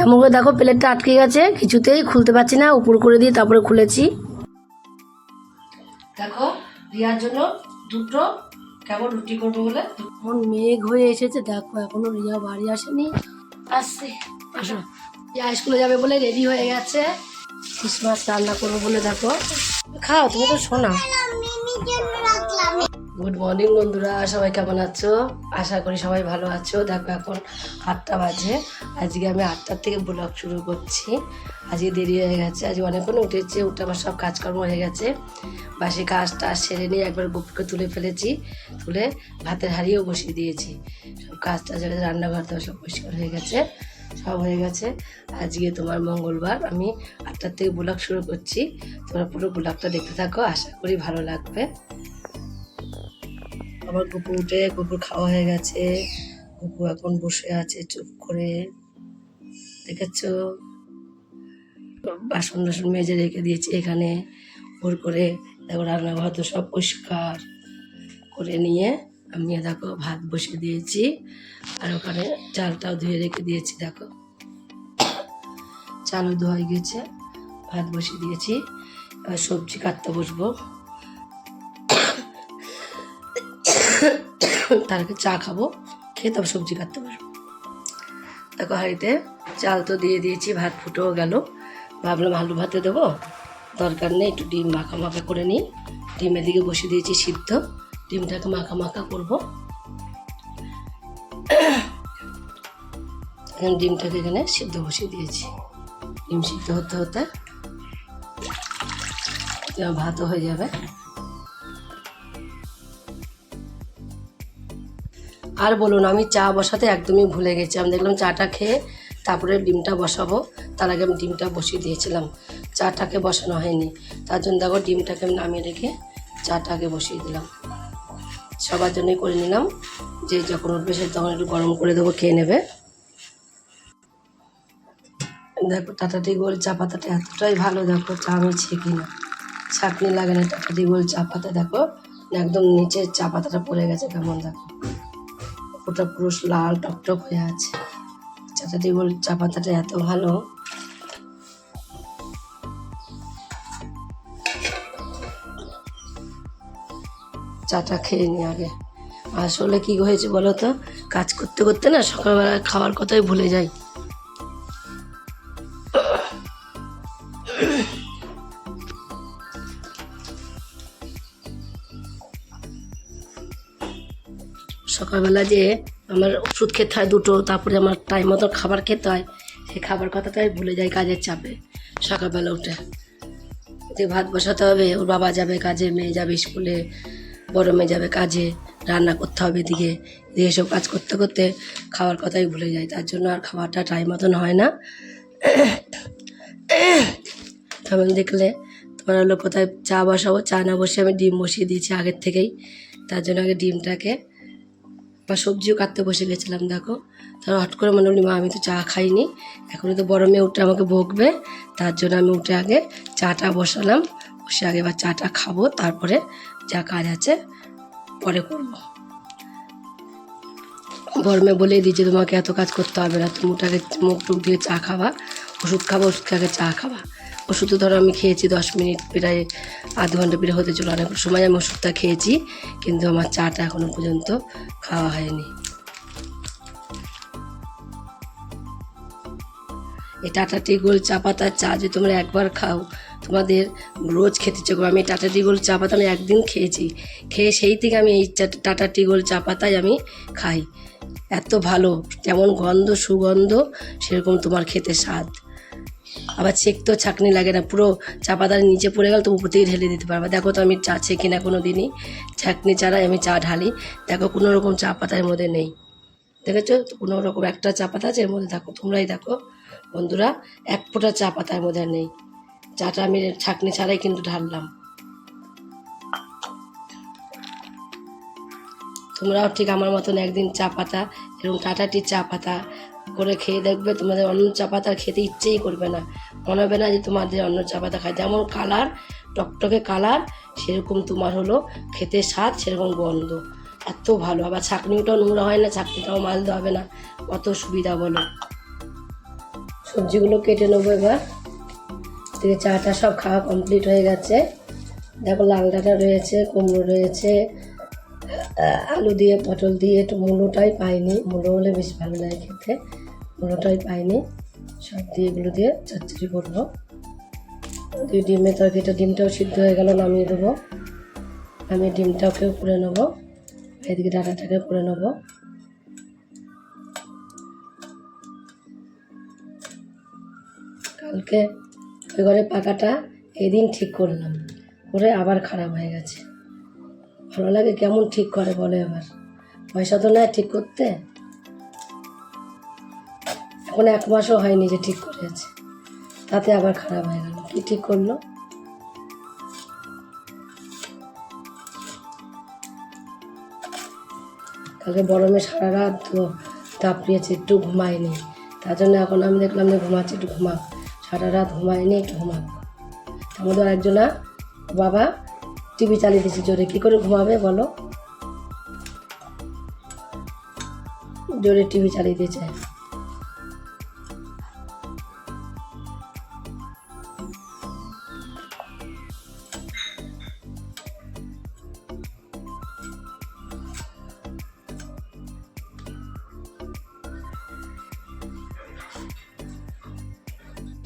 এমন করে দেখো প্লেটটা আটকে গেছে কিছুতেই খুলতে পারছি না উপর করে দিয়ে তারপরে খুলেছি। দেখো রিয়ার জন্য দুটো কেমন রুটি করব বলে? এখন মেঘ হয়ে এসেছে দেখো এখনও রিয়া বাড়ি আসেনি। আসছে আসো। রিয়া স্কুলে যাবে বলে রেডি হয়ে গেছে। ক্রিসমাস রান্না করব বলে দেখো। খাও তুমি তো শোনা গুড মর্নিং বন্ধুরা। সবাই কেমন আছো? আশা করি সবাই ভালো আছো। দেখো, এখন আটটা বাজে। আজকে আমি আটটার থেকে ব্লগ শুরু করছি। আজকে দেরি হয়ে গেছে। আজ অনেকক্ষণ উঠেছে, উঠে আমার সব কাজকর্ম হয়ে গেছে। বাসি কাজ টাজ সেরে নিয়ে একবার গুপুকে তুলে ফেলেছি। তুলে ভাতের হাঁড়িও বসিয়ে দিয়েছি। সব কাজ টাজ হয়ে রান্নাঘর তো সব পরিষ্কার হয়ে গেছে, সব হয়ে গেছে। আজকে তোমার মঙ্গলবার, আমি আটটার থেকে ব্লগ শুরু করছি। তোমরা পুরো ব্লগটা দেখতে থাকো, আশা করি ভালো লাগবে। আমার কুকু উঠে কুকুর খাওয়া হয়ে গেছে। কুকু এখন বসে আছে চুপ করে। দেখেছ? বাসন টাসন মেজে রেখে দিয়েছি এখানে। ভোর করে দেখো রান্নাঘর তো সব পরিষ্কার করে নিয়ে আমি দেখো ভাত বসিয়ে দিয়েছি। আর ওখানে চালটাও ধুয়ে রেখে দিয়েছি, দেখো। চালও ধোয়া গেছে, ভাত বসিয়ে দিয়েছি। এবার সবজি কাটতে বসবো। তার আগে চা খাব, খেয়ে তবে সবজি কাটতে পারব দেখো হাঁড়িতে চাল তো দিয়ে দিয়েছি, ভাত ফুটেও গেল। ভাবলাম আলু ভাতে দেবো, দরকার নেই, একটু ডিম মাখা মাখা করে নিই। ডিমের দিকে বসিয়ে দিয়েছি সিদ্ধ, ডিমটাকে মাখা মাখা করব। এখন ডিমটাকে এখানে সিদ্ধ বসিয়ে দিয়েছি। ডিম সিদ্ধ হতে হতে ভাতও হয়ে যাবে। আর বলুন আমি চা বসাতে একদমই ভুলে গেছি। আমি দেখলাম চাটা খেয়ে তারপরে ডিমটা বসাবো। তার আগে আমি ডিমটা বসিয়ে দিয়েছিলাম। চাটাকে বসানো হয়নি। তার জন্য দেখো ডিমটাকে আমি নামিয়ে রেখে চাটাকে বসিয়ে দিলাম। সবার জন্যই করে নিলাম। যে যখন উঠবে সে তখন একটু গরম করে দেবো, খেয়ে নেবে। দেখো টাটাটি গোল চা পাতাটা এতটাই ভালো, দেখো চা আমি ছেঁকি না ছাঁকনি লাগে না টাটাটি গোল চা পাতা, দেখো। একদম নিচে চা পাতাটা পড়ে গেছে কেমন, দেখো। ওটা পুরো লাল টকটক হয়ে আছে। চাটাটি বল চা পাতাটা এত ভালো। চাটা খেয়ে নি আগে। আসলে কি হয়েছে বলো তো? কাজ করতে করতে না সকালবেলা খাওয়ার কথাই ভুলে যাই। সকালবেলা যে আমার ওষুধ খেতে হয় দুটো, তারপরে আমার টাইম মতো খাবার খেতে হয়, সেই খাবার কথাটাই ভুলে যাই কাজের চাপে। সকালবেলা উঠে যে ভাত বসাতে হবে, ওর বাবা যাবে কাজে, মেয়ে যাবে স্কুলে, বড় মেয়ে যাবে কাজে, রান্না করতে হবে এদিকে দিয়ে সব কাজ করতে করতে খাওয়ার কথাই ভুলে যাই, তার জন্য আর খাবারটা টাইম মতন হয় না। তেমন দেখলে তোমার হলো কোথায় চা বসাবো, চা না বসে আমি ডিম বসিয়ে দিয়েছি আগের থেকেই, তার জন্য আগে ডিমটাকে বা সবজিও কাটতে বসে গেছিলাম, দেখো। তার হট করে মনে হলো, মা, আমি তো চা খাইনি। এখনই তো বড় মেয়ে উঠে আমাকে বকবে। তার জন্য আমি উঠে আগে চাটা বসালাম। বসে আগে এবার চাটা খাব, তারপরে যা কাজ আছে পরে করব। বড় মেয়ে বলেই দিয়েছে, তোমাকে এত কাজ করতে হবে না। তুমি উঠে আগে মুখ টুক দিয়ে চা খাবা। ওষুধ খাবা, ওষুধ খেয়ে চা খাবা। ওষুধ ধরো আমি খেয়েছি দশ মিনিট, প্রায় আধ ঘণ্টা প্রায় হতে চলো অনেক সময় আমি ওষুধটা খেয়েছি, কিন্তু আমার চাটা এখনও পর্যন্ত খাওয়া হয়নি। এই টাটা টি গোল চা পাতার চা যদি তোমরা একবার খাও, তোমাদের রোজ খেতে ইচ্ছে আমি টাটা টি গোল চা পাতা আমি একদিন খেয়েছি, খেয়ে সেই থেকে আমি এই টাটা টি গোল চা পাতাই আমি খাই। এত ভালো, যেমন গন্ধ, সুগন্ধ, সেরকম তোমার খেতে স্বাদ। আবার চেকতেও ছাকনি লাগে না, পুরো চা পাতার নিচে পড়ে গেল, তো উপর থেকে ঢেলে দিতে পারবে। দেখো তো আমি চা ছেঁকি না কোনো দিনই ছাকনি ছাড়াই আমি চা ঢালি। দেখো কোনো রকম চা পাতার মধ্যে নেই। দেখেছ? তো কোনো রকম একটা চা পাতা আছে এর মধ্যে দেখো, তোমরাই দেখো। বন্ধুরা, এক ফোঁটা চা পাতার মধ্যে নেই। চাটা আমি ছাকনি ছাড়াই কিন্তু ঢাললাম। তোমরাও ঠিক আমার মতন একদিন চা পাতা এরকম টাটাটি চা পাতা করে খেয়ে দেখবে তোমাদের অন্য চা পাতা খেতে ইচ্ছেই করবে না। মনে হবে না যে তোমাদের অন্য চা পাতা খায়। যেমন কালার, টকটকে কালার, সেরকম তোমার হলো খেতে স্বাদ, সেরকম গন্ধ। এত ভালো। আবার ছাকনিটাও নোংরা হয় না ছাকনিটাও মালতে হবে না। কত সুবিধা বলো। সবজিগুলো কেটে নেব এবার। থেকে চাটা সব খাওয়া কমপ্লিট হয়ে গেছে। দেখো লাল ডাঁটা রয়েছে, কুমড়ো রয়েছে। আলু দিয়ে, পটল দিয়ে একটু মূলোটাই পাইনি। মূলো হলে বেশ ভালো লাগে খেতে। মূলোটাই পাইনি। সব দিয়ে এগুলো দিয়ে চচ্চড়ি করব। দুই ডিমের তরকারিটা, ডিমটাও সিদ্ধ হয়ে গেল, নামিয়ে দেবো। আমি ডিমটাকেও করে নেব। এদিকে ডাটাটাকে করে নেব। কালকে ওই ঘরে পাকাটা এদিন ঠিক করলাম। করে আবার খারাপ হয়ে গেছে। ভালো লাগে কেমন ঠিক করে বলে আবার পয়সা তো নেয় ঠিক করতে। এখন এক মাসও হয়নি যে ঠিক করেছে। তাতে আবার খারাপ হয়ে গেল। কি ঠিক করল? কালকে গরমে সারা রাত তাপড়িয়েছে একটু ঘুমায়নি। তার জন্য এখন আমি দেখলাম যে ঘুমাচ্ছে, একটু ঘুমাক। সারা রাত ঘুমায়নি, একটু ঘুমাক। আমাদের একজনা বাবা, টিভি চালিয়ে দিয়েছে জোরে। কী করে ঘুমাবে বলো? জোরে টিভি চালিয়ে দিয়েছে।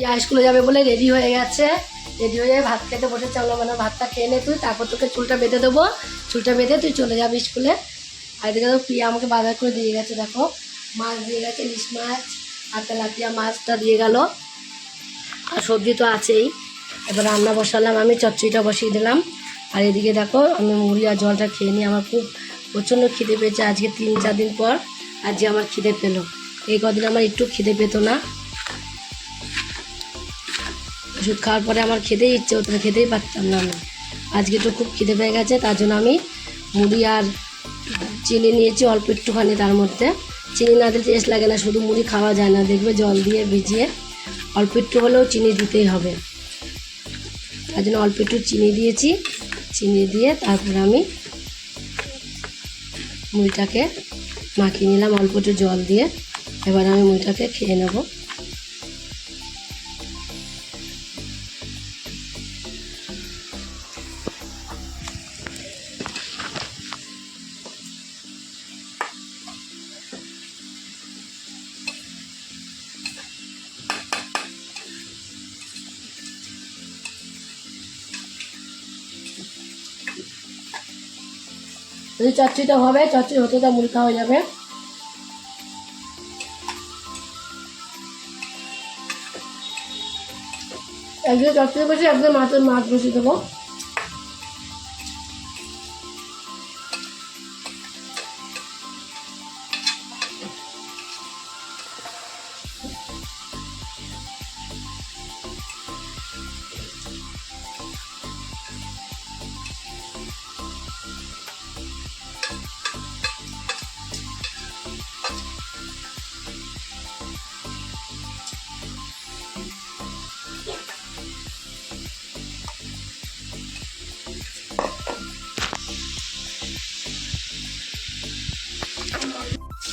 যা স্কুলে যাবে বলে রেডি হয়ে গেছে। রেডি হয়ে ভাত খেতে বসে আমরা মানে ভাতটা খেয়ে নে তুই, তারপর তোকে চুলটা বেঁধে দেবো। চুলটা বেঁধে তুই চলে যাবি স্কুলে আর এদিকে তো প্রিয়া আমাকে বাজার করে দিয়ে গেছে, দেখো। মাছ দিয়ে গেছে, ইলিশ মাছ, আর তেলাপিয়া মাছটা দিয়ে গেল। আর সবজি তো আছেই। এবার রান্না বসালাম, আমি চচ্চড়িটা বসিয়ে দিলাম। আর এদিকে দেখো, আমি মুড়ি আর জলটা খেয়ে নিই। আমার খুব প্রচণ্ড খিদে পেয়েছে আজকে তিন, চার দিন পর। আজকে আমার খিদে পেল। এই কদিন আমার একটু খিদে পেতো না। ওষুধ খাওয়ার পরে আমার খেতেই ইচ্ছে হতো খেতেই পারতাম না আমি। আজকে তো খুব খিদে পেয়ে গেছে, তার জন্য আমি মুড়ি আর চিনি নিয়েছি, অল্প একটুখানি তার মধ্যে। চিনি না দিলে টেস্ট লাগে না, শুধু মুড়ি খাওয়া যায় না, দেখবে জল দিয়ে ভিজিয়ে অল্প একটু হলেও চিনি দিতেই হবে। তার জন্য অল্প একটু চিনি দিয়েছি, চিনি দিয়ে তারপর আমি মুড়িটাকে মাখিয়ে নিলাম, অল্প একটু জল দিয়ে। এবার আমি মুড়িটাকে খেয়ে নেব। যদি চচ্চিটা হবে চচ্চি হতে তা মুড়ি হয়ে যাবে। একদিন চচ্চড়ি বসে একদিকে মাছের মাছ বসিয়ে দেবো।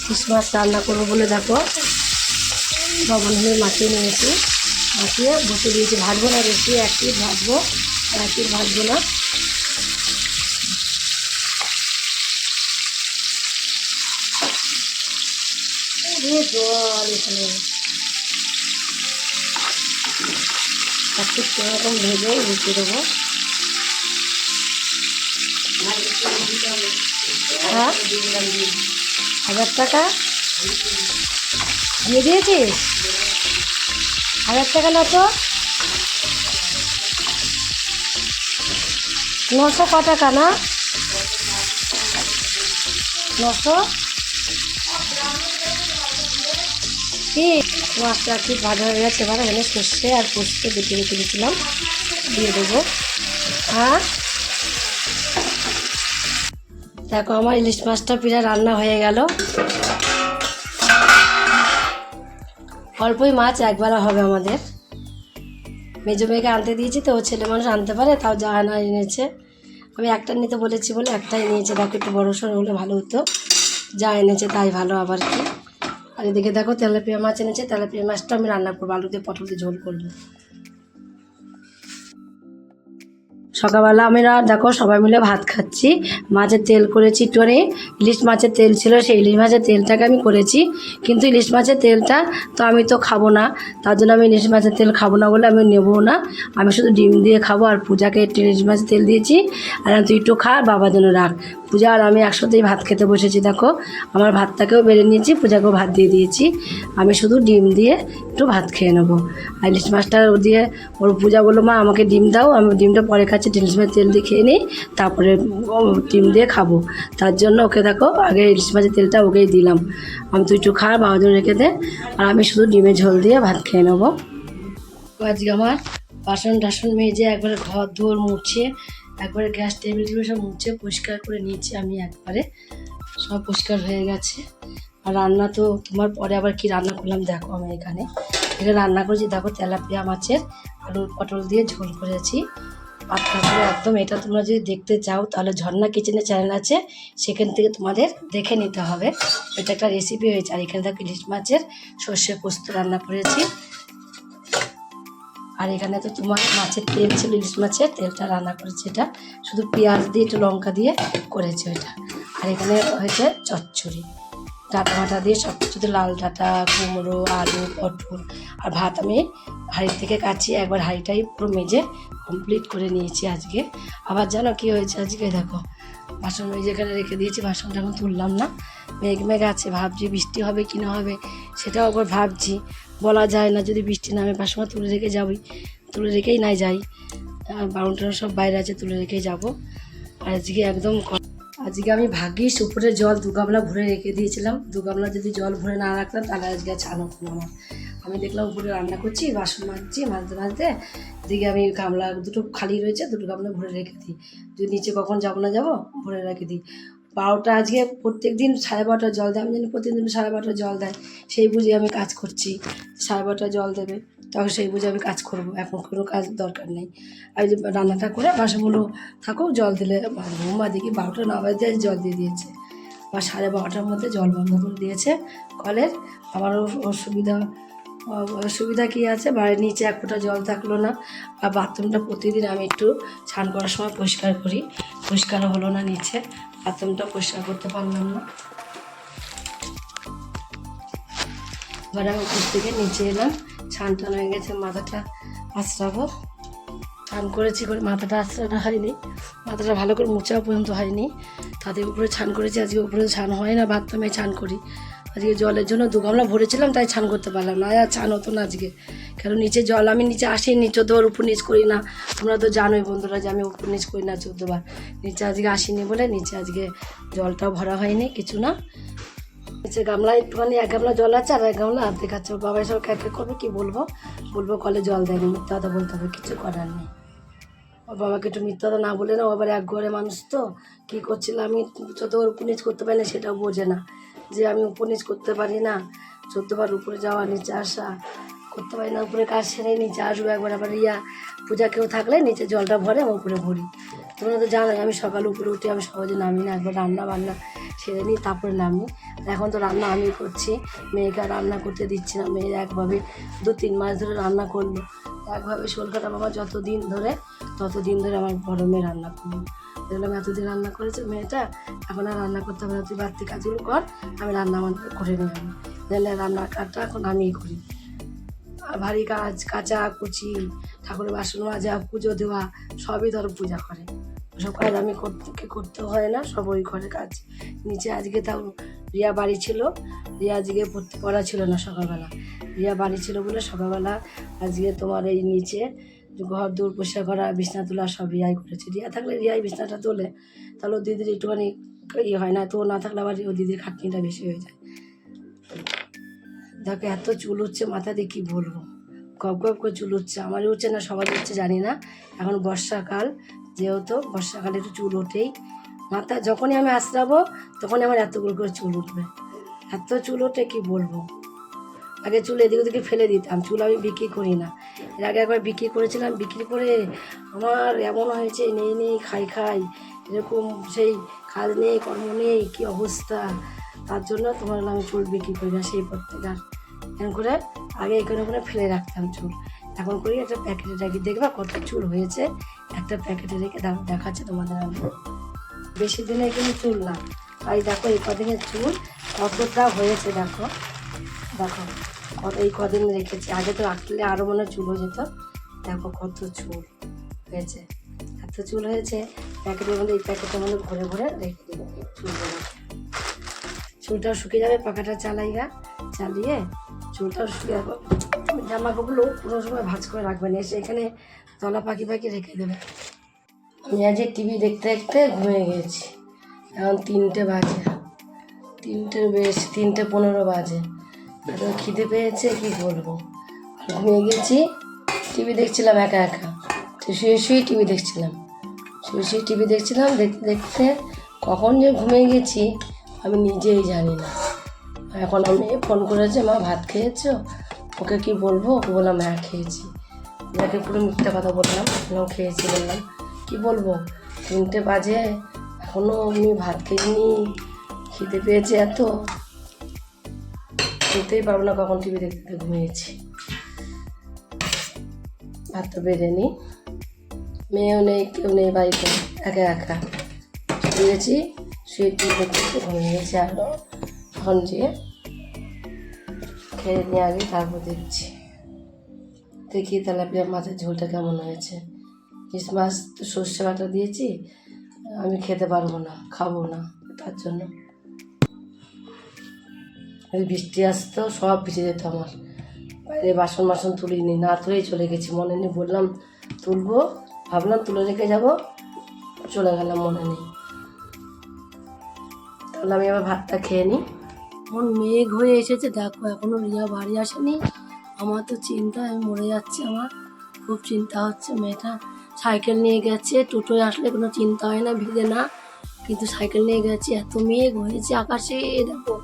ইলিশ মাছ রান্না করব বলে দেখো। লবণ হয়ে মাখিয়ে নিয়েছি। মাখিয়ে বসে দিয়েছি। ভাজবো না বেশি এক পিট ভাজবো এক পিট ভাজবো না। জল ভেজে রেখে দেবো। হ্যাঁ হাজার টাকা? দিয়ে দিয়েছিস? হাজার টাকা না নশো ক টাকা, না? নশো? কি? মাছটা কি ভাজা হয়ে গেছে? এবার এখানে সর্ষে আর পোস্ত বেটে রেখে দিয়েছিলাম। দিয়ে দেবো। হ্যাঁ দেখো, আমার ইলিশ মাছটা প্রায় রান্না হয়ে গেল। অল্পই মাছ, একবেলা হবে আমাদের। মেজো মেয়েকে আনতে দিয়েছি, তো ও ছেলে মানুষ আনতে পারে, তাও যা না এনেছে। আমি একটা নিতে বলেছি বলে একটাই নিয়েছে। দেখো, একটু বড়ো সড়ো হলে ভালো হতো। যা এনেছে তাই ভালো আবার কি। আর এদিকে দেখো, তেলাপিয়া মাছ এনেছে। তেলাপিয়া মাছটা আমি রান্না করব, আলু দিয়ে পটল দিয়ে ঝোল করব। সকালবেলা আমরা দেখো সবাই মিলে ভাত খাচ্ছি। মাছের তেল করেছি একটুখানি ইলিশ মাছের তেল ছিল, সেই ইলিশ মাছের তেলটাকে আমি করেছি। কিন্তু ইলিশ মাছের তেলটা তো আমি তো খাব না, তার জন্য আমি ইলিশ মাছের তেল খাব না বলে আমি নেব না। আমি শুধু ডিম দিয়ে খাব আর পূজাকে একটু ইলিশ মাছের তেল দিয়েছি। আর তুই একটু খা, বাবার জন্য রাখ। পূজা আর আমি একসাথেই ভাত খেতে বসেছি, দেখো। আমার ভাতটাকেও বেড়ে নিয়েছি, পূজাকেও ভাত দিয়ে দিয়েছি। আমি শুধু ডিম দিয়ে একটু ভাত খেয়ে নেব। আর ইলিশ মাছটা দিয়ে, ওর পূজা বলল, মা, আমাকে ডিম দাও, আমি ডিমটা পরে খাচ্ছি। ইলিশ মাছের তেল দিয়ে খেয়ে নিই তারপরে ডিম দিয়ে খাব। তার জন্য ওকে দেখো, আগে ইলিশ মাছের তেলটা ওকেই দিলাম। আমি তুই একটু খা বাবার জন্য রেখে দে, আর আমি শুধু ডিমের ঝোল দিয়ে ভাত খেয়ে নেব। আজকে আমার বাসন টাসন মেজে একবারে ঘর দোর মুছে, একবারে গ্যাস টেবিল টেবিল সব মুছে পরিষ্কার করে নিয়েছি আমি একবারে। সব পরিষ্কার হয়ে গেছে। আর রান্না তো, তোমার পরে আবার কি রান্না করলাম দেখো আমি এখানে। এখানে রান্না করেছি, দেখো তেলাপিয়া মাছের আলু পটল দিয়ে ঝোল করেছি। করে একদম এটা তোমরা যদি দেখতে চাও, তাহলে ঝর্ণা কিচেনের চ্যানেল আছে। সেখান থেকে তোমাদের দেখে নিতে হবে। এটা একটা রেসিপি হয়েছে। আর এখানে দেখো ইলিশ মাছের সর্ষে পোস্ত রান্না করেছি। আর এখানে তো তোমার মাছের তেল ছিল, ইলিশ মাছের তেলটা রান্না করেছে এটা। শুধু পেঁয়াজ দিয়ে, একটু লঙ্কা দিয়ে করেছে ওইটা। আর এখানে হয়েছে চচ্চড়ি। ডাটা মাটা দিয়ে সব কিছুতে লাল ডাটা, কুমড়ো, আলু, পটল আর ভাত আমি হাঁড়ি থেকে কাছি একবার হাঁড়িটাই পুরো মেজে কমপ্লিট করে নিয়েছি আজকে। আবার জানো কি হয়েছে আজকে? দেখো, বাসন মেজে এখানে রেখে দিয়েছি, বাসনটা এখন তুললাম না। মেঘ মেঘ আছে, ভাবছি বৃষ্টি হবে কি না হবে, সেটাও একবার ভাবছি। বলা যায় না, যদি বৃষ্টি নামে পাশে তুলে রেখে যাবই, তুলে রেখেই নাই যাই। টারণ সব বাইরে আছে, তুলে রেখেই যাব। আর আজকে একদম আজকে আমি ভাগ্যিস উপরে জল দু গামলা ভরে রেখে দিয়েছিলাম। দু গামলা যদি জল ভরে না রাখতাম তাহলে আজকে ছান হতো না। আমি দেখলাম উপরে রান্না করছি, বাসন মাজছি, মাজতে মাজতে দিকে আমি গামলা দুটো খালি রয়েছে, দুটো গামলা ভরে রেখে দিই। যদি নিচে কখন যাব না যাব, ভরে রেখে দিই। বারোটা আজকে প্রত্যেক দিন সাড়ে বারোটা জল দেয়, আমি জানি প্রত্যেকদিন সাড়ে বারোটা জল দেয়, সেই বুঝে আমি কাজ করছি। সাড়ে বারোটা জল দেবে। তখন সেই বুঝে আমি কাজ করব, এখন কোনো কাজ দরকার নেই। যে রান্নাটা করে বাসনগুলো থাকুক জল দিলে ঘুমা দেখি বারোটা না বাজতে জল দিয়ে দিয়েছে। বা সাড়ে বারোটার মধ্যে জল বন্ধ করে দিয়েছে কলের। আমারও অসুবিধা সুবিধা কী আছে? বাড়ির নিচে এক ফোঁটা জল থাকল না। আর বাথরুমটা প্রতিদিন আমি একটু স্নান করার সময় পরিষ্কার করি। পরিষ্কার হলো না নিচে বাথরুমটা পরিষ্কার করতে পারলাম না। এবার আমি উপর থেকে নিচে এলাম। ছান টান হয়ে গেছে, মাথাটা আশ্রাবো স্নান করেছি করে মাথাটা আশ্রানো হয়নি। মাথাটা ভালো করে মোচাও পর্যন্ত হয়নি। তাদের উপরে ছান করেছি, আজকে উপরে ছান হয় না বাথরুমে ছান করি। আজকে জলের জন্য দু গামলা ভরেছিলাম, তাই ছান করতে পারলাম না। আর ছান হতো না আজকে। কেন, নিচে জল আমি নিচে আসি আসিনি, চোদ্দবার উপর নিচ করি না। তোমরা তো জানোই বন্ধুরা যে আমি উপর নিচ করি না চোদ্দবার। নিচে আজকে আসিনি বলে নিচে আজকে জলটাও ভরা হয়নি, কিছু না। নিচে গামলা একটুখানি, এক গামলা জল আছে আর এক গামলা অর্ধেক আছে। ওর বাবা এসব ক্যাক করবে, কি বলব? বলব কলে জল দেয়নি মিথ্যা কথা বলতে হবে, কিছু করার নেই। ওর বাবাকে একটু মিথ্যা কথা না বলে না, ও আবার এক ঘরে মানুষ তো, কী করছিল? আমি যত ওর উপনিচ করতে পারি না, সেটাও বোঝে না। যে আমি উপনিচ করতে পারি না চোদ্দবার উপরে যাওয়া, নিচে আসা, করতে পারি না, উপরে কাজ সেরে নিচে আসব, একবার আবার ইয়া, পূজা কেউ থাকলে নিচে জলটা ভরে, আমি উপরে ভরি। তোমরা তো জানোই, আমি সকালে উপরে উঠে আমি সহজে নামি না, একবার রান্না বান্না সেরে নিই, তারপরে নামি। এখন তো রান্না আমি করছি, মেয়েকে রান্না করতে দিচ্ছি না, মেয়ে একভাবে দু তিন মাস ধরে রান্না করল। একভাবে শোলকাটা বাবা যত দিন ধরে তত দিন ধরে আমার বড় মেয়ে রান্না করল। দেখলাম এতদিন রান্না করেছে মেয়েটা, এখন আর রান্না করতে হবে না, তুই বাড়তি কাজগুলো কর, আমি রান্না বান্না করে আমি তাহলে রান্নার কাজটা এখন আমিই করি। আর ভারী কাজ, কাঁচা কুচি, ঠাকুরের বাসন মাজা, পুজো দেওয়া, সবই ধরো পূজা করে। ওসব কাজ আমি করতে করতে হয় না সব ওই ঘরে কাজ। নিচে আজকে তাও রিয়া বাড়ি ছিল রিয়া আজকে পড়তে পড়া ছিল না সকালবেলা। রিয়া বাড়ি ছিল বলে সকালবেলা আজকে তোমার এই নিচে ঘর দূর পরিষ্কার করা বিছনা তোলা সব রিয়াই করেছে। রিয়া থাকলে রিয়াই বিছনাটা তোলে তাহলে ও দিদির একটুখানি ইয়ে হয় না তো না থাকলে আবার ও দিদির খাটনিটা বেশি হয়ে যায়। দেখো এত চুল হচ্ছে মাথা দিয়ে কী বলব? গপ গপ করে চুল হচ্ছে আমারই উঠছে না সবার হচ্ছে জানি না। এখন বর্ষাকাল যেহেতু বর্ষাকালে একটু চুল ওঠেই। মাথা যখনই আমি আশ্রাবো তখনই আমার এতগুলো করে চুল উঠবে। এত চুল ওঠে, কী বলব? আগে চুল এদিক ওদিকে ফেলে দিতাম, চুল আমি বিক্রি করি না। এর আগে একবার বিক্রি করেছিলাম, বিক্রি করে আমার এমন হয়েছে, নেই নেই, খাই খাই, এরকম সেই কাজ নেই, কর্ম নেই, কী অবস্থা? তার জন্য তোমার আমি চুল বিক্রি করি না, সেই পর থেকে আর এরকম করে আগে এখানে ওখানে ফেলে রাখতাম চুল। এখন করি, একটা প্যাকেটে রাখি দেখবা কত চুল হয়েছে। একটা প্যাকেটে রেখে দাও, দেখাচ্ছে তোমাদের আমি। বেশি দিনে কিন্তু চুল না। তাই দেখো, এই কদিনের চুল কতটা হয়েছে, দেখো। দেখো এই কদিন রেখেছি। আগে তো রাখলে আরও মনে চুল হয়ে যেত। দেখো কত চুল হয়েছে। এত চুল হয়েছে প্যাকেটের মধ্যে এই প্যাকেটের মধ্যে ভরে ভরে রেখে দেবো। চুলগুলো চুলটাও শুকিয়ে যাবে, পাখাটা চালাই গা চালিয়ে চুলটাও শুকিয়ে যাব। জামা কাপড়গুলো পুরো সময় ভাজ করে রাখবেন এসে এখানে তলা পাখি পাখি রেখে দেবে। আমি আজ টিভি দেখতে দেখতে ঘুমিয়ে গেছি। এখন তিনটে বাজে। তিনটে বেশ, তিনটে পনেরো বাজে। এত খিদে পেয়েছে, কি আর ঘুমিয়ে গেছি, টিভি দেখছিলাম একা একা। শুয়ে শুয়ে টিভি দেখছিলাম। শুয়ে শুয়ে টিভি দেখছিলাম দেখতে দেখতে কখন যে ঘুমিয়ে গেছি, আমি নিজেই জানি না। এখন আমি ফোন করেছে, মা, ভাত খেয়েছো? ওকে কি বলব? ওকে বললাম হ্যাঁ খেয়েছি। ওকে পুরো মিথ্যা কথা বললাম বললাম, খেয়েছি। বললাম, কি বলব? তিনটে বাজে এখনও আমি ভাত খেয়ে খেতে পেয়েছে এত। খেতেই পারব না, কখন টিভি দেখতে ঘুমিয়েছি। ভাত তো বেড়েনি মেয়েও নেই, কেউ নেই বাড়িতে, একা একা। শুয়েছি শুয়ে টিভি দেখতে দেখতে ঘুমিয়ে আরও এখন যে খেয়ে নিয়ে আগে তারপর দেখছি। দেখি তেলাপিয়া মাছের ঝোলটা কেমন হয়েছে। ইস মাছ তো সর্ষে বাটা দিয়েছি, আমি খেতে পারব না, খাব না তার জন্য। বৃষ্টি আসতো, সব ভিজে যেত আমার। বাইরে বাসন বাসন তুলিনি, না তুলেই চলে গেছি, মনে নেই, বললাম তুলবো, ভাবলাম তুলে রেখে যাব, চলে গেলাম মনে নেই। তাহলে আমি আবার ভাতটা খেয়ে নিই। মন মেঘ হয়ে এসেছে। দেখো, এখনও রিয়া বাড়ি আসেনি। আমার তো চিন্তা, আমি মরে যাচ্ছে আমার। খুব চিন্তা হচ্ছে, মেয়েটা সাইকেল নিয়ে গেছে। টোটোয় আসলে কোনো চিন্তা হয় না, ভিজে না। কিন্তু সাইকেল নিয়ে গেছে, এত মেঘ হয়েছে আকাশে। দেখো,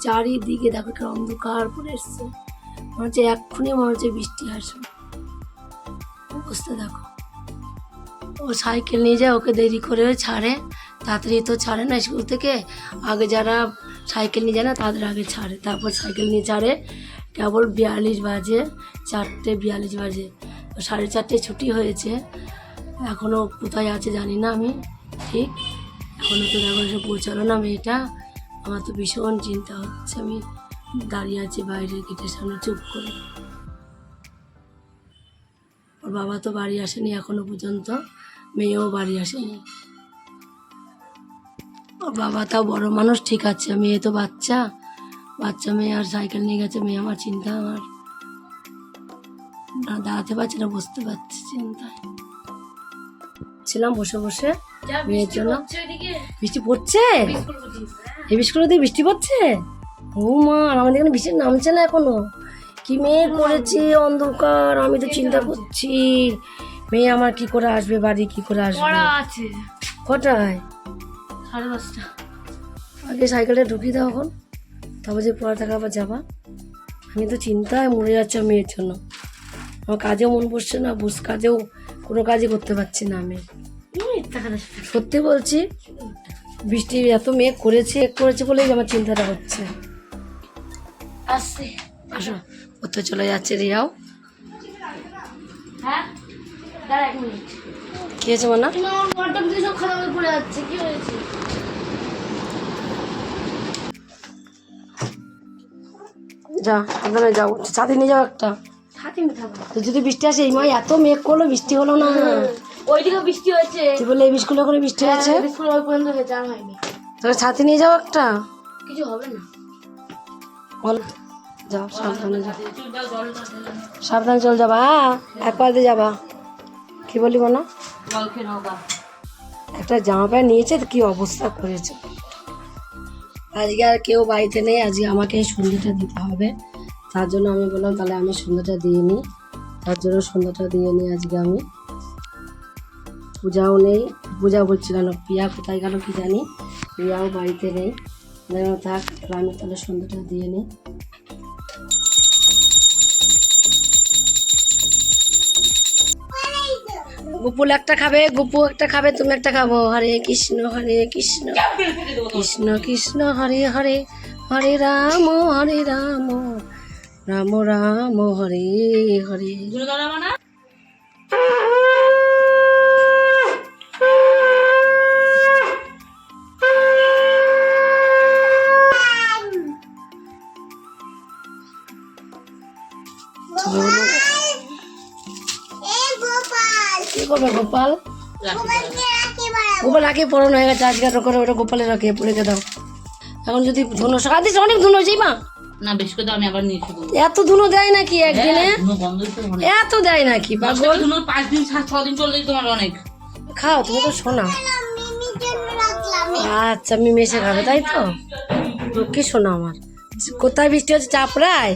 চারিদিকে দেখো একটা অন্ধকার পরে এসছে। মনে হচ্ছে এক্ষুনি মনে হচ্ছে বৃষ্টি আসবে। অবস্থা দেখো। ও সাইকেল নিয়ে যায়, ওকে দেরি করে ছাড়ে। তাড়াতাড়ি তো ছাড়ে না স্কুল থেকে। আগে যারা সাইকেল নিয়ে যায় না, তাদের আগে ছাড়ে। তারপর সাইকেল নিয়ে ছাড়ে, কেবল বিয়াল্লিশ বাজে, চারটে বিয়াল্লিশ বাজে। তো সাড়ে চারটে ছুটি হয়েছে। এখনও কোথায় আছে জানি না আমি, ঠিক? এখনও তো দেখো এসে পৌঁছালো না মেয়েটা। আমার তো ভীষণ চিন্তা হচ্ছে, আমি দাঁড়িয়ে আছি বাইরের গেটের সামনে চুপ করে। ওর বাবা তো বাড়ি আসেনি এখনও পর্যন্ত, মেয়েও বাড়ি আসেনি। বাবা তাও বড় মানুষ ঠিক আছে মেয়ে তো বাচ্চা। বাচ্চা মেয়ে আর সাইকেল নিয়ে গেছে মেয়ে আমার চিন্তা আমার। না দাঁড়াতে পারছি না বসতে পারছি চিন্তায়। ছিলাম বসে বসে মেয়ের জন্য। বৃষ্টি পড়ছে? এই বিস্কুট দিয়ে বৃষ্টি পড়ছে? ও মা আমাদের এখানে বৃষ্টি নামছে না এখনও। কি মেয়ে করেছে অন্ধকার আমি তো চিন্তা করছি। মেয়ে আমার কি করে আসবে বাড়ি কি করে আসবে? কটায়? সাড়ে আগে সাইকেলটা ঢুকিয়ে দাও এখন তবে যে পড়া থাকা আবার যাবা। আমি তো চিন্তায় মরে যাচ্ছি মেয়ের জন্য। আমার কাজেও মন বসছে না বস কাজেও কোনো কাজই করতে পারছি না আমি। সত্যি বলছি বৃষ্টি এত মেঘ করেছে করেছে বলেই আমার চিন্তাটা হচ্ছে। আসছে। আসো কোথাও চলে যাচ্ছে রিয়াও। হ্যাঁ দাঁড়া এক মিনিট। কি হয়েছে? যা যাও। ছাতি নিয়ে যাও একটা। তো যদি বৃষ্টি আসে এই এত মেঘ করল বৃষ্টি হলো না। ওইদিকে বৃষ্টি হয়েছে। তুই বলে এই বিস্কুলে করে বৃষ্টি হয়েছে? হ্যাঁ, স্কুল ওই পর্যন্ত হয়েছে আর হয়নি। তোর ছাতি নিয়ে যাও একটা। কিছু হবে না। বল যাও সাবধানে যাও। সাবধানে চল যাবা হ্যাঁ এক পাতে যাবা। কি বলি গা একটা জামা প্যান্ট নিয়েছে কি অবস্থা করেছে? আজকে আর কেউ বাড়িতে নেই, আজকে আমাকে সন্ধ্যাটা দিতে হবে। তার জন্য আমি বললাম, তাহলে আমি সন্ধ্যাটা দিয়ে নিই। তার জন্য সন্ধ্যাটা দিয়ে নিই আজকে আমি। পূজাও নেই, পূজা বলছি কেন? পিয়া কোথায় গেল কি জানি? পিয়াও বাড়িতে নেই। থাক, তাহলে আমি তাহলে সন্ধ্যাটা দিয়ে নিই। গোপুল একটা খাবে, গোপু একটা খাবে, তুমি একটা খাব। হরে কৃষ্ণ হরে কৃষ্ণ। কৃষ্ণ কৃষ্ণ, হরে হরে হরে রাম হরে রাম। রাম রাম, হরে হরে। করবে গোপাল? গোপাল আগে পড়ানো হয়ে গেছে আজকে করে ওটা গোপালে রাখে রেখে দাও। এখন যদি ধুনো সকাল দিচ্ছে অনেক ধুনো যাই মা না বেশ করে আমি আবার নিয়ে শুধু এত ধুনো দেয় নাকি একদিনে? তো অনেক এত দেয় নাকি পাগল? ধুনো পাঁচ দিন সাত ছ দিন চললেই তোমার অনেক। খাও তুমি তো শোনা। আচ্ছা আমি মেশে খাবে তাই তো? কি শোনা আমার? কোথায় বৃষ্টি হচ্ছে? চাপড়ায়?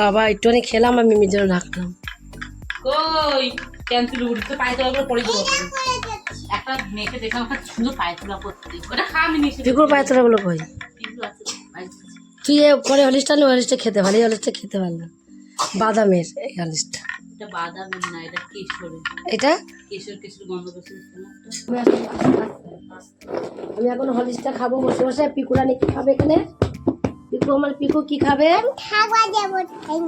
বাবা একটুখানি খেলাম আমি মিমির জন্য রাখলাম। কই? পায়ে তোলা করে পড়ে দেবো একটা মেয়েকে দেখলাম একটা সুন্দর পায়ে তোলা করতে ওটা পিকুর পায়ে তোলাগুলো কই। তুই এ করে হলিসটা নি হলিসটা খেতে ভালো এই হলিসটা খেতে ভালো না। বাদামের এই হলিসটা। এটা বাদামের না এটা কেশরের। এটা? কেশর কেশর গন্ধ বেশি আমি এখন হলিসটা খাব বসে বসে পিকুরা নাকি খাবে এখানে? পিকু আমার পিকু কি খাবে?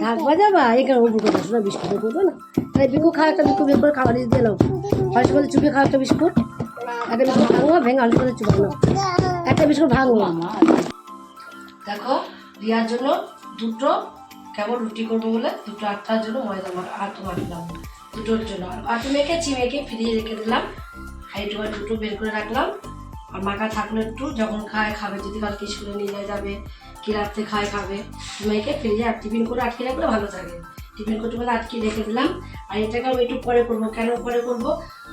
ঘাট বাজাবা এখানে উপর কথা শোনা বিস্কুট করব না? তাই পিকু খা একটা পিকু বের করে খাওয়া দিয়ে দিলাম হলিস বলে চুপে খাও একটা বিস্কুট। একটা বিস্কুট ভাঙো ভেঙে হলিস বলে চুপানো একটা বিস্কুট ভাঙো। দেখো রিয়ার জন্য দুটো কেবল রুটি করব বলে দুটো আটটার জন্য ময়দা আটু মাখলাম দুটোর জন্য। আর আটু মেখেছি মেখে ফ্রিজে রেখে দিলাম। হাইটু আর দুটো বের করে রাখলাম। আর মাখা থাকলে একটু, যখন খায়, খাবে, যদি কালকে স্কুলে নিয়ে যাবে, কি রাত্রে খায়, খাবে। মেখে ফ্রিজে আর টিফিন করে আটকে রাখলে ভালো থাকে টিফিন করতে বলে আটকে রেখে দিলাম। আর এটাকে আমি একটু পরে করব? কেন পরে করব?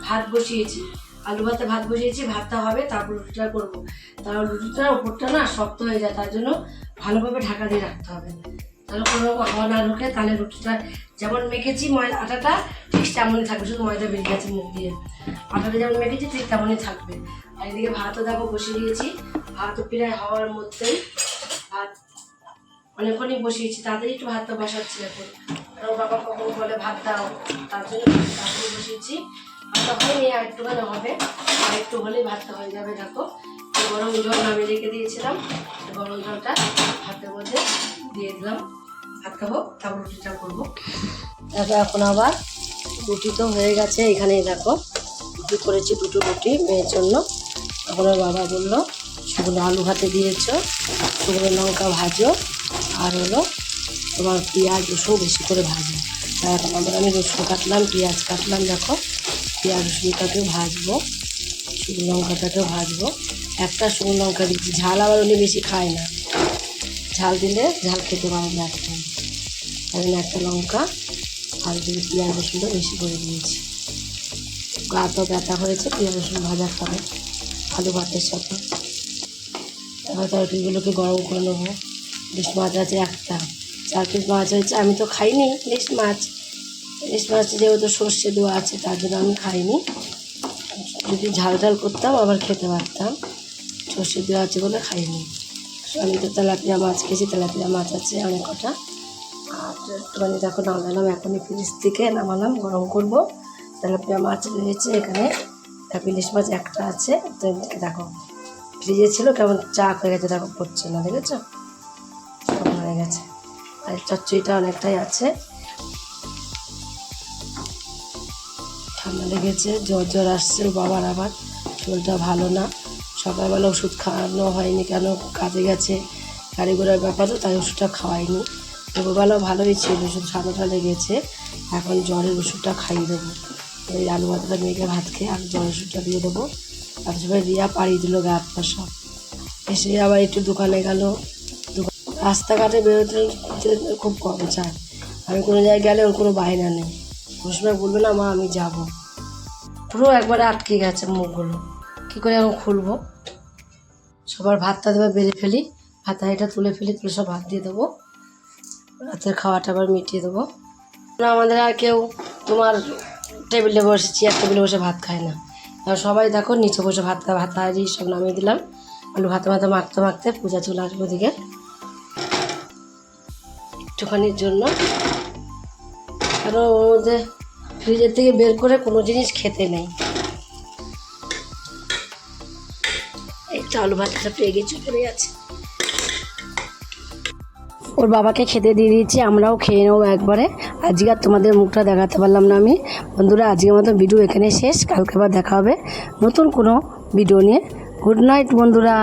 ভাত বসিয়েছি। আলু ভাতে ভাত বসিয়েছি, ভাতটা হবে, তারপর রুটিটা করব। তারপর রুটিটার ওপরটা না শক্ত হয়ে যায়, তার জন্য ভালোভাবে ঢাকা দিয়ে রাখতে হবে। তাহলে কোনো হাওয়া না ঢোকে, তাহলে রুটিটা যেমন মেখেছি ময়দা আটাটা, ঠিক তেমনই থাকবে। শুধু ময়দা বেরিয়ে গেছে মুখ দিয়ে। আটাটা যেমন মেখেছি, ঠিক তেমনই থাকবে। আর এদিকে ভাতও দেখো বসিয়ে দিয়েছি। ভাতও প্রায় হওয়ার মধ্যেই ভাত অনেকক্ষণই বসিয়েছি, তাড়াতাড়ি একটু ভাতটা বসাচ্ছি এখন। কারণ বাবা কখন বলে ভাত দাও, তার জন্য তাড়াতাড়ি বসিয়েছি। ভাতটা হয়নি আর একটুখানি হবে, আর একটু হলেই ভাতটা হয়ে যাবে, দেখো। গরম জল নামিয়ে রেখে দিয়েছিলাম গরম জলটা ভাতের মধ্যে দিয়ে দিলাম। ভাত খাব, তারপর রুটিটা করব। দেখো এখন আবার রুটি তো হয়ে গেছে, এখানেই দেখো। রুটি করেছি দুটো রুটি মেয়ের জন্য? তখন ওর বাবা বলল শুকনো আলু ভাতে দিয়েছ শুকনো লঙ্কা ভাজো, আর হলো তোমার পেঁয়াজ, রসুন বেশি করে ভাজো। এখন আবার আমি রসুন কাটলাম, পেঁয়াজ কাটলাম, দেখো। পেঁয়াজ, রসুনটাকেও ভাজবো, শুকনো লঙ্কাটাকেও ভাজবো। একটা শুকনো লঙ্কা দিচ্ছি ঝাল আবার উনি বেশি খায় না। ঝাল দিলে ঝাল খেতে পারে না একটা লঙ্কা, আর যদি পেঁয়াজ, রসুনটা বেশি করে দিয়েছি। গা তো ব্যথা হয়েছে পেঁয়াজ রসুন ভাজা খাবে আলু ভাতের সাথে। এবার তরকারিগুলোকে গরম করে নেব। ইলিশ মাছ আছে একটা, চার পিস মাছ হয়েছে, আমি তো খাইনি ইলিশ মাছ। ইলিশ মাছ যেহেতু সর্ষে দেওয়া আছে, তার জন্য আমি খাইনি। যদি ঝাল ঝাল করতাম, আবার খেতে পারতাম। সর্ষে দেওয়া আছে বলে খাইনি। আমি তো তেলাপিয়া মাছ খেয়েছি, তেলাপিয়া মাছ আছে অনেক কটা। আর একটুখানি দেখো নামালাম, এখনই ফ্রিজ থেকে নামালাম, গরম করব। তেলাপিয়া মাছ রয়েছে এখানে। তারপর ইলিশ মাছ একটা আছে। তো দেখো, ফ্রিজে ছিল, কেমন চাক হয়ে গেছে, দেখো, পড়ছে না, দেখেছ? হয়ে গেছে। আর চচ্চড়িটা অনেকটাই আছে। ঠান্ডা লেগেছে, জ্বর জ্বর আসছে বাবার আবার। শরীরটা ভালো না। সকালবেলা ওষুধ খাওয়ানো হয়নি কেন? কাজে গেছে, গাড়ি ঘোড়ার ব্যাপার তো তাই ওষুধটা খাওয়াইনি। দুপুরবেলাও ভালোই ছিল শুধু ঠান্ডাটা লেগেছে। এখন জ্বরের ওষুধটা খাইয়ে দেবো। ওই আলু ভাতটা মেয়েকে ভাত খেয়ে আর ওষুধটা দিয়ে দেবো। তারপরে রিয়া পাড়িয়ে দিল গা পা সব। এসে আবার একটু দোকানে গেল। রাস্তাঘাটে বেরোতে খুব কম চায়। আমি কোনো জায়গায় গেলে ওর কোনো বায়না নেই। কোনো সময় বলবে, না মা, আমি যাব। পুরো একবারে আটকে গেছে মুখগুলো। কী করে এখন খুলবো? সবার ভাতটা দেবে বেড়ে ফেলি। ভাত হাঁড়িটা তুলে ফেলি, তুলে সব ভাত দিয়ে দেবো। রাতের খাওয়াটা আবার মিটিয়ে দেবো। আমাদের আর কেউ তোমার টেবিলে বসে চেয়ার টেবিলে বসে ভাত খায় না। সবাই দেখো নিচে বসে ভাত ভাত হাঁড়ি সব নামিয়ে দিলাম। আলু ভাতে ভাতে মাখতে মাখতে পূজা চলে আসব দিকে একটুখানির জন্য। কারণ ওর মধ্যে ফ্রিজের থেকে বের করে কোনো জিনিস খেতে নেই। এই তো আলু ভাতটা পেয়ে গেছি পড়ে আছে। ওর বাবাকে খেতে দিয়ে দিচ্ছি আমরাও খেয়ে নেব একবারে। আজকে আর তোমাদের মুখটা দেখাতে পারলাম না আমি। বন্ধুরা, আজকের মতো ভিডিও এখানে শেষ। কালকে আবার দেখা হবে নতুন কোনো ভিডিও নিয়ে। গুড নাইট বন্ধুরা।